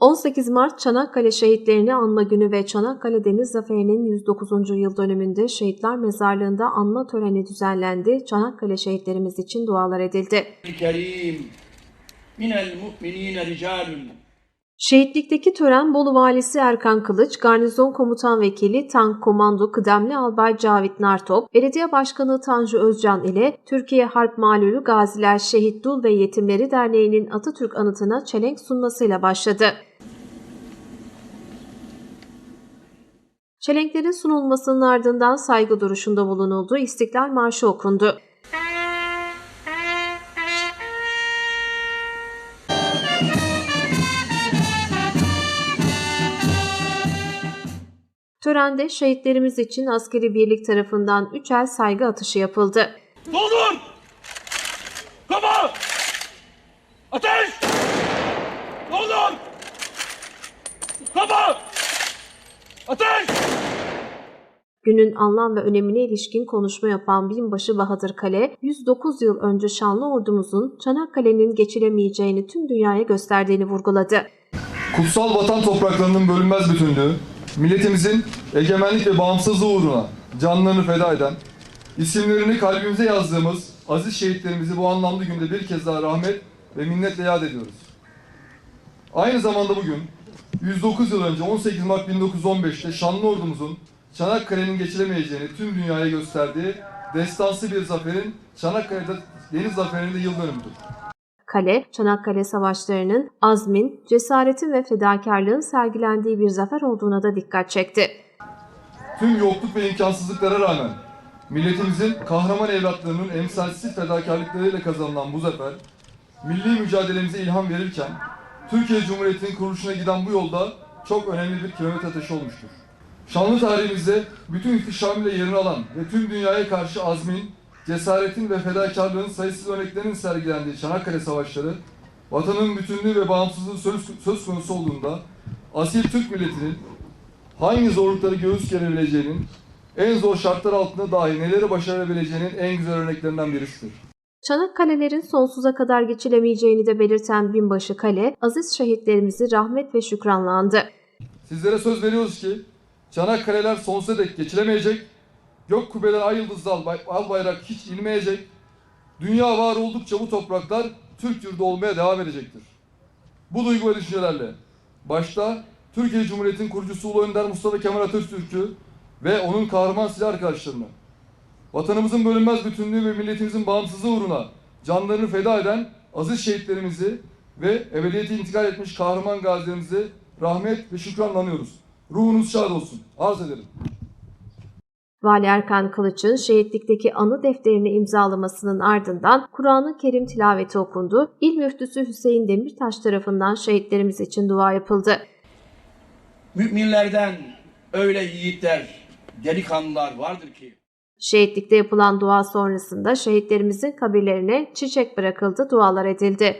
18 Mart Çanakkale Şehitlerini Anma Günü ve Çanakkale Deniz Zaferi'nin 109. yıl dönümünde Şehitler Mezarlığı'nda anma töreni düzenlendi. Çanakkale şehitlerimiz için dualar edildi. Şehitlikteki tören Bolu Valisi Erkan Kılıç, Garnizon Komutan Vekili Tank Komando Kıdemli Albay Cavit Nartop, Belediye Başkanı Tanju Özcan ile Türkiye Harp Malulü Gaziler Şehit Dul ve Yetimleri Derneği'nin Atatürk anıtına çelenk sunmasıyla başladı. Çelenklerin sunulmasının ardından saygı duruşunda bulunuldu, İstiklal Marşı okundu. Törende şehitlerimiz için askeri birlik tarafından üç el saygı atışı yapıldı. Doldur! Kafa! Ateş! Doldur! Kafa! Ateş! Günün anlam ve önemine ilişkin konuşma yapan binbaşı Bahadır Kale, 109 yıl önce şanlı ordumuzun Çanakkale'nin geçilemeyeceğini tüm dünyaya gösterdiğini vurguladı. Kutsal vatan topraklarının bölünmez bütünlüğü, milletimizin egemenlik ve bağımsızlığı uğruna canlarını feda eden, isimlerini kalbimize yazdığımız aziz şehitlerimizi bu anlamlı günde bir kez daha rahmet ve minnetle yad ediyoruz. Aynı zamanda bugün 109 yıl önce 18 Mart 1915'te şanlı ordumuzun Çanakkale'nin geçilemeyeceğini tüm dünyaya gösterdiği destansı bir zaferin Çanakkale'de Deniz Zaferi'nde yıl dönümüdür. Kale, Çanakkale Savaşları'nın azmin, cesaretin ve fedakarlığın sergilendiği bir zafer olduğuna da dikkat çekti. Tüm yokluk ve imkansızlıklara rağmen milletimizin kahraman evlatlarının emsalsiz fedakarlıklarıyla kazanılan bu zafer, milli mücadelemize ilham verirken Türkiye Cumhuriyeti'nin kuruluşuna giden bu yolda çok önemli bir kilometre taşı olmuştur. Şanlı tarihimizde bütün ihtişamıyla yerini alan ve tüm dünyaya karşı azmin, cesaretin ve fedakarlığın sayısız örneklerinin sergilendiği Çanakkale Savaşları, vatanın bütünlüğü ve bağımsızlığı söz, söz konusu olduğunda asil Türk milletinin hangi zorlukları göğüs gerebileceğinin, en zor şartlar altında dahi neleri başarabileceğinin en güzel örneklerinden birisidir. Çanakkale'lerin sonsuza kadar geçilemeyeceğini de belirten binbaşı Kale, aziz şehitlerimizi rahmet ve şükranla andı. Sizlere söz veriyoruz ki Çanakkale'ler sonsuza dek geçilemeyecek, gök kubbeler ay yıldızlı al, al bayrak hiç inmeyecek, dünya var oldukça bu topraklar Türk yurdu olmaya devam edecektir. Bu duygu ve düşüncelerle başta Türkiye Cumhuriyeti'nin kurucusu Ulu Önder Mustafa Kemal Atatürk'ü ve onun kahraman silah arkadaşlarını, vatanımızın bölünmez bütünlüğü ve milletimizin bağımsızlığı uğruna canlarını feda eden aziz şehitlerimizi ve ebediyete intikal etmiş kahraman gazilerimizi rahmet ve şükranla anıyoruz. Ruhunuz şad olsun. Arz ederim. Vali Erkan Kılıç'ın şehitlikteki anı defterini imzalamasının ardından Kur'an-ı Kerim tilaveti okundu. İl müftüsü Hüseyin Demirtaş tarafından şehitlerimiz için dua yapıldı. Müminlerden öyle yiğitler, delikanlılar vardır ki Şehitlikte yapılan dua sonrasında şehitlerimizin kabirlerine çiçek bırakıldı, dualar edildi.